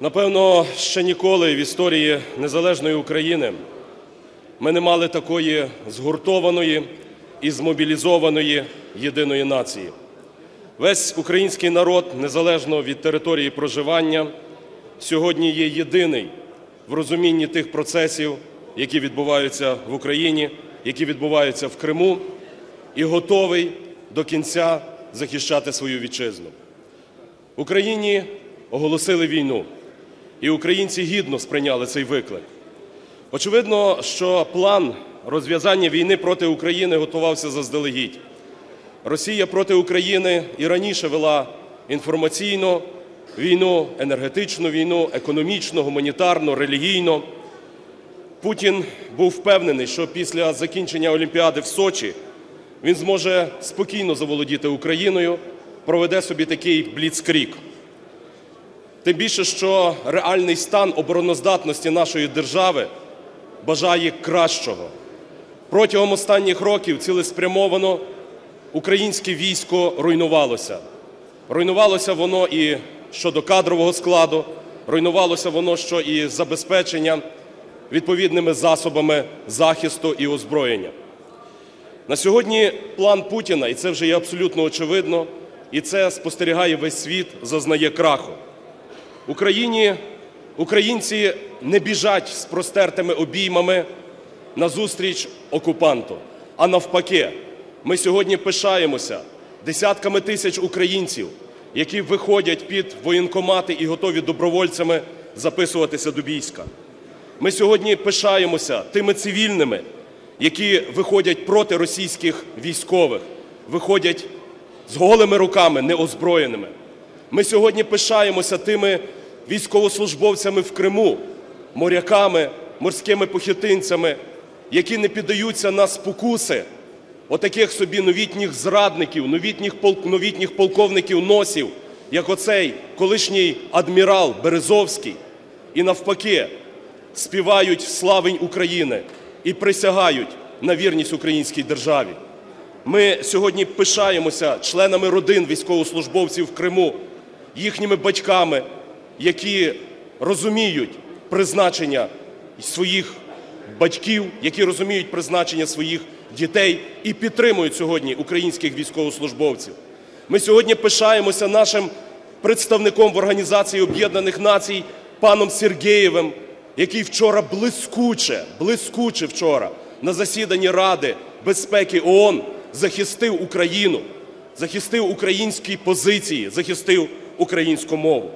Напевно, ще ніколи в історії незалежної України ми не мали такої згуртованої і змобілізованої єдиної нації. Весь український народ, незалежно від території проживання, сьогодні є єдиний в розумінні тих процесів, які відбуваються в Україні, які відбуваються в Криму, і готовий до кінця захищати свою вітчизну. Україні оголосили війну, і українці гідно сприйняли цей виклик. Очевидно, що план розв'язання війни проти України готувався заздалегідь. Росія проти України і раніше вела інформаційну війну, енергетичну війну, економічну, гуманітарну, релігійну. Путін був впевнений, що після закінчення Олімпіади в Сочі він зможе спокійно заволодіти Україною, проведе собі такий бліцкрік. Тим більше, що реальний стан обороноздатності нашої держави бажає кращого. Протягом останніх років цілеспрямовано українське військо руйнувалося. Руйнувалося воно і щодо кадрового складу, руйнувалося воно що і забезпечення відповідними засобами захисту і озброєння. На сьогодні план Путіна, і це вже є абсолютно очевидно, і це спостерігає весь світ, зазнає краху. Україні українці не біжать з простертими обіймами назустріч окупанту. А навпаки, ми сьогодні пишаємося десятками тисяч українців, які виходять під воєнкомати і готові добровольцями записуватися до війська. Ми сьогодні пишаємося тими цивільними, які виходять проти російських військових, виходять з голими руками, неозброєними. Ми сьогодні пишаємося тими військовослужбовцями в Криму, моряками, морськими похитинцями, які не піддаються на спокуси отаких собі новітніх зрадників, новітніх, полк, новітніх полковників носів, як оцей колишній адмірал Березовський, і навпаки співають славень України і присягають на вірність українській державі. Ми сьогодні пишаємося членами родин військовослужбовців в Криму, їхніми батьками, які розуміють призначення своїх батьків, які розуміють призначення своїх дітей і підтримують сьогодні українських військовослужбовців. Ми сьогодні пишаємося нашим представником в Організації Об'єднаних Націй паном Сергєєвим, який вчора блискуче, блискуче вчора на засіданні Ради безпеки ООН захистив Україну, захистив українські позиції, захистив українську мову.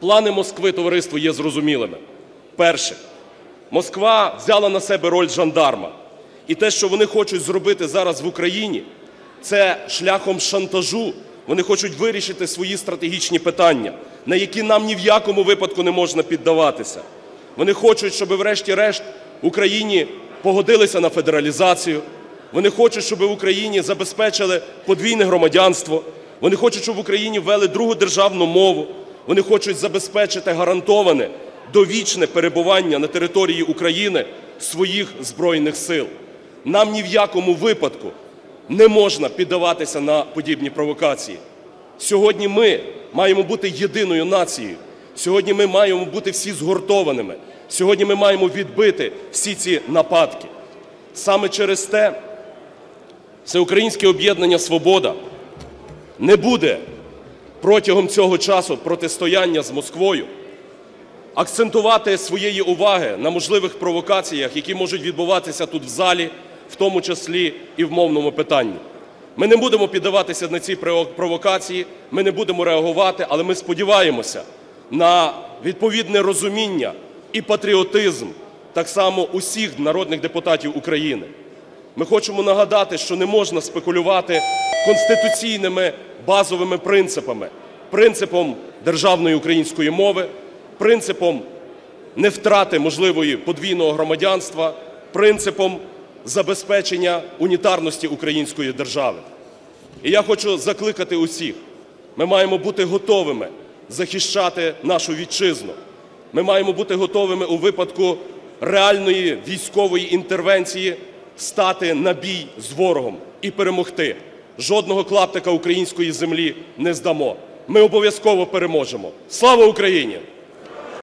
Плани Москви товариство є зрозумілими. Перше, Москва взяла на себе роль жандарма. І те, що вони хочуть зробити зараз в Україні, це шляхом шантажу. Вони хочуть вирішити свої стратегічні питання, на які нам ні в якому випадку не можна піддаватися. Вони хочуть, щоб, врешті-решт, Україні погодилися на федералізацію. Вони хочуть, щоб в Україні забезпечили подвійне громадянство. Вони хочуть, щоб в Україні ввели другу державну мову. Вони хочуть забезпечити гарантоване довічне перебування на території України своїх збройних сил. Нам ні в якому випадку не можна піддаватися на подібні провокації. Сьогодні ми маємо бути єдиною нацією. Сьогодні ми маємо бути всі згуртованими. Сьогодні ми маємо відбити всі ці нападки. Саме через те Всеукраїнське об'єднання Свобода не буде протягом цього часу протистояння з Москвою акцентувати своєї уваги на можливих провокаціях, які можуть відбуватися тут в залі, в тому числі і в мовному питанні. Ми не будемо піддаватися на ці провокації, ми не будемо реагувати, але ми сподіваємося на відповідне розуміння і патріотизм так само усіх народних депутатів України. Ми хочемо нагадати, що не можна спекулювати конституційними базовими принципами, принципом державної української мови, принципом невтрати можливої подвійного громадянства, принципом забезпечення унітарності української держави. І я хочу закликати усіх: ми маємо бути готовими захищати нашу вітчизну. Ми маємо бути готовими у випадку реальної військової інтервенції стати на бій з ворогом і перемогти. Жодного клаптика української землі не здамо. Ми обов'язково переможемо. Слава Україні!